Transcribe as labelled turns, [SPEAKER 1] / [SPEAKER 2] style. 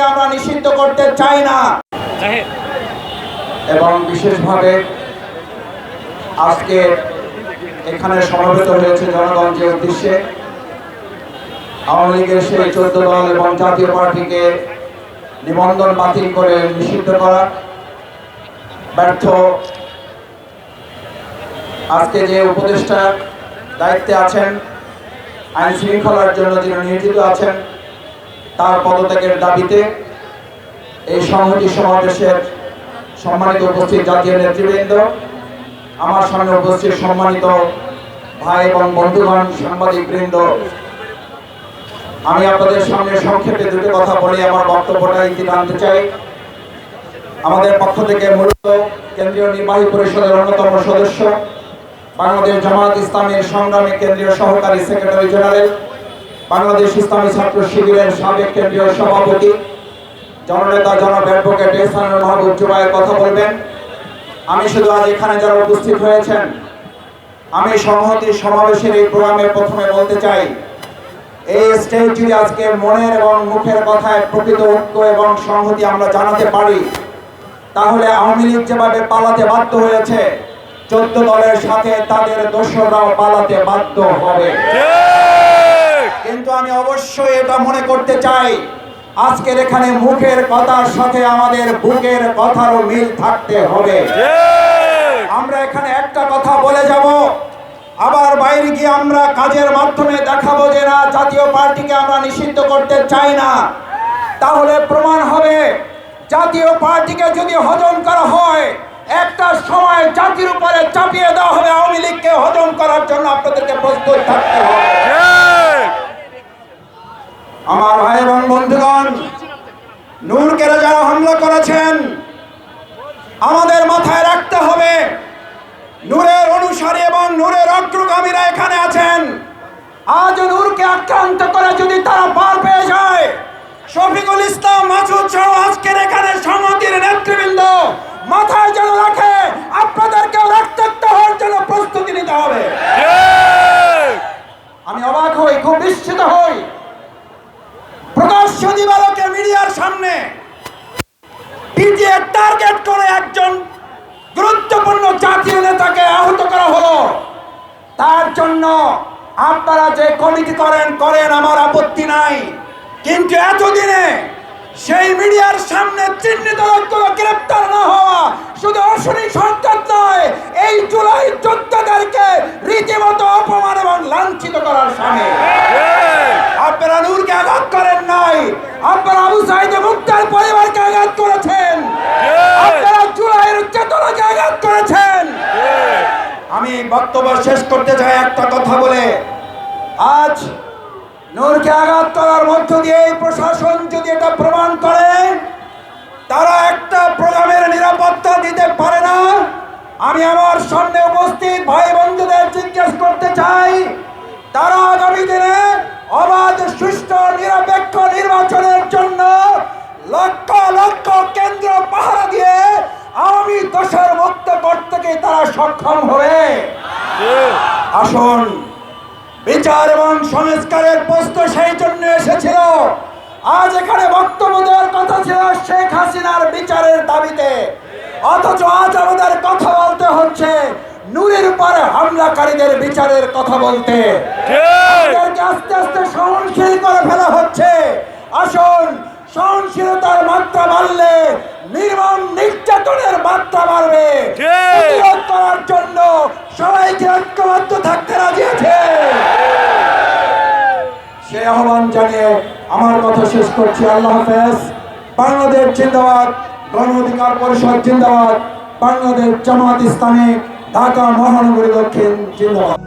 [SPEAKER 1] পার্টিকে আমরা নিষিদ্ধ করতে চাই না। এবং বিশেষভাবে আজকে এখানে সমবেত হয়েছে জনগণ যে উদ্দেশ্যে। আওয়ামী লীগের সেই চোদ্দ দল এবং জাতীয় পার্টিকে নিবন্ধন বাতিল করে নিষিদ্ধ করা। ব্যর্থ। আজকে যে উপদেষ্টা দায়িত্বে আছেন আইন শৃঙ্খলার জন্য যিনি নিয়োজিত আছেন তার পদত্যাগের দাবিতে এই সংহতি সমাবেশের সম্মানিত উপস্থিত জাতীয় নেতৃবৃন্দ, আমার সামনে উপস্থিত সম্মানিত ভাই এবং বন্ধুগণ সাংবাদিক বৃন্দ আমি আপনাদের সামনে সংক্ষেপে দুটো কথা বলে আমার বক্তব্যটা ইতি টানতে চাই। আমাদের পক্ষ থেকে মূলত কেন্দ্রীয় নির্বাহী পরিষদের অন্যতম সদস্য, বাংলাদেশ জামাত ইসলামের সংগ্রামী কেন্দ্রীয় সহকারী সেক্রেটারি জেনারেল বাংলাদেশ ইসলামী ছাত্র শিবিরের সাবেক কেন্দ্রীয় সভাপতি, জননেতা জনাব অ্যাডভোকেট এহসানুল মাহবুব জুবাইয়ের কথা বলবেন। আমি শুধু আজ এখানে যারা উপস্থিত হয়েছেন, আমি সংহতি সমাবেশের এই প্রোগ্রামে প্রথমে বলতে চাই, এই স্টেজ যদি আজকে মনের এবং মুখের কথায় প্রকৃত ঐক্য এবং সংহতি আমরা জানাতে পারি। তাহলে আওয়ামী লীগ যেভাবে পালাতে বাধ্য হয়েছে, চোদ্দ দলের সাথে তাদের দোসররাও পালাতে বাধ্য হবে। কিন্তু আমি অবশ্যই এটা মনে করতে চাই আজকের এখানে মুখের কথার সাথে আমাদের বুকের কথারও মিল থাকতে হবে। আমরা এখানে একটা কথা বলে যাব আবার বাইরে গিয়ে আমরা কাজের মাধ্যমে দেখাবো যে না জাতীয় পার্টিকে আমরা নিষিদ্ধ করতে চাই না। তাহলে প্রমাণ হবে জাতীয় পার্টিকে যদি হজম করা হয় একটা সময় জাতির উপরে চাপিয়ে দেওয়া হবে আওয়ামী লীগকে হজম করার জন্য আপনাদেরকে প্রস্তুত থাকতে হবে। আমার ভাই এবং বন্ধুগণ নূরকেরা যারা হামলা করেছেন আমাদের মাথায় রাখতে হবে নূরের অনুসারী এবং নূরের অগ্রগামীরা এখানে আছেন। আজ নূরকে আক্রান্ত করে যদি তারা পার পেয়ে যায় শফিকুল ইসলাম মাসুদ সহ আজকের এখানে সংহতির নেতৃবৃন্দ মাথায় যেন রাখে আপনাদেরকেও রক্তাক্ত হওয়ার জন্য প্রস্তুতি নিতে হবে। আমি অবাক হই খুব বিস্মিত হই। দিবালোকে মিডিয়ার সামনে পিটিএ টার্গেট করে একজন গুরুত্বপূর্ণ জাতীয় নেতাকে আহত করা হলো। তার জন্য আপনারা যে কমিটি করেন করেন, আমার আপত্তি নাই। কিন্তু এতদিনে সেই মিডিয়ার সামনে চিহ্নিত লোকগুলো গ্রেপ্তার না হওয়া শুধু অশনি আমি বক্তব্য শেষ করতে চাই একটা কথা বলে। আজ নূরকে আঘাত করার মধ্য দিয়ে এই প্রশাসন যদি এটা প্রমাণ করে, তারা একটা প্রোগ্রামের নিরাপত্তা দিতে পারে না। আমি আমার সামনে উপস্থিত ভাই বন্ধুদের জিজ্ঞেস করতে চাই করতে তারা সক্ষম হবে। আসুন, বিচার এবং সংস্কারের প্রশ্ন সেই জন্য এসেছিল। আজ এখানে বক্তব্য দেওয়ার কথা ছিল শেখ হাসিনার বিচারের দাবিতে। অথচ আজ আমাদের কথা বলতে হচ্ছে নূরের উপরে হামলাকারীদের বিচারের কথা বলতে। আস্তে আস্তে সহনশীল করে ফেলা হচ্ছে। আসুন, সহনশীলতার মাত্রা বাড়লে বাড়বে প্রতিরোধ করার জন্য সবাইকে ঐক্যবদ্ধ থাকতে রাজি আছে। সেই আহ্বান জানিয়ে আমার কথা শেষ করছি। আল্লাহ হাফেজ। বাংলাদেশ জিন্দাবাদ, গণ অধিকার পরিষদ জিন্দাবাদ, বাংলাদেশ জামাত ইসলামী, ঢাকা মহানগরী দক্ষিণ জিন্দাবাদ।